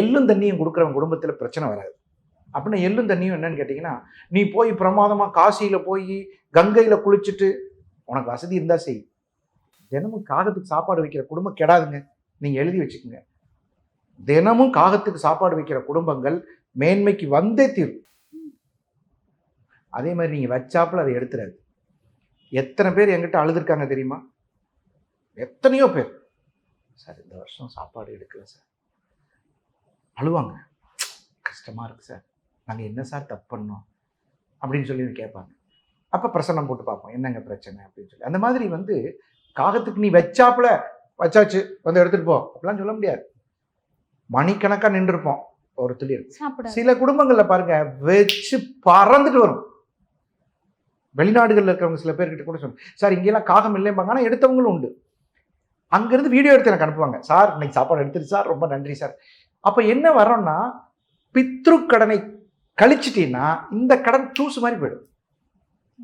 எள்ளும் தண்ணியும் கொடுக்குறவங்க குடும்பத்தில் பிரச்சனை வராது. அப்படின்னா எள்ளும் தண்ணியும் என்னன்னு கேட்டிங்கன்னா நீ போய் பிரமாதமாக காசியில் போய் கங்கையில் குளிச்சுட்டு உனக்கு வசதி இருந்தால் செய். தினமும் காகத்துக்கு சாப்பாடு வைக்கிற குடும்பம் கெடாதுங்க. நீங்கள் எழுதி வச்சுக்கோங்க. தினமும் காகத்துக்கு சாப்பாடு வைக்கிற குடும்பங்கள் மேன்மைக்கு வந்தே தீரும். அதே மாதிரி நீங்கள் வச்சாப்புல அதை எடுத்துறாது. எத்தனை பேர் என்கிட்ட அழுதுருக்காங்க தெரியுமா? எத்தனையோ பேர். சார் இந்த வருஷம் சாப்பாடு எடுக்கல சார். அழுவாங்க. கஷ்டமாக இருக்கு சார். நாங்கள் என்ன சார் தப்பு பண்ணோம்? அப்படின்னு சொல்லி கேட்பாங்க. அப்போ பிரசன்னம் போட்டு பார்ப்போம். என்னங்க பிரச்சனை? அப்படின்னு சொல்லி. அந்த மாதிரி வந்து காகத்துக்கு நீ வச்சாப்புல வச்சாச்சு வந்து எடுத்துகிட்டு போ. அப்படிலாம் சொல்ல முடியாது. மணிக்கணக்காக நின்றுருப்போம். ஒரு சாப்பிட சில குடும்பங்கள்ல பாருங்க வச்சு பறந்துட்டு வரும். வெளிநாடுகளில் இருக்கிறவங்க சில பேர்கிட்ட கூட சொல்லுங்க சார் இங்கெல்லாம் காகம் இல்லைம்பாங்க. ஆனால் எடுத்தவங்களும் உண்டு. அங்கேருந்து வீடியோ எடுத்து எனக்கு அனுப்புவாங்க. சார் இன்னைக்கு சாப்பாடு எடுத்துட்டு சார். ரொம்ப நன்றி சார். அப்போ என்ன வரோன்னா பித்ரு கடனை கழிச்சிட்டீங்கன்னா இந்த கடன் தூசு மாதிரி போயிடும்.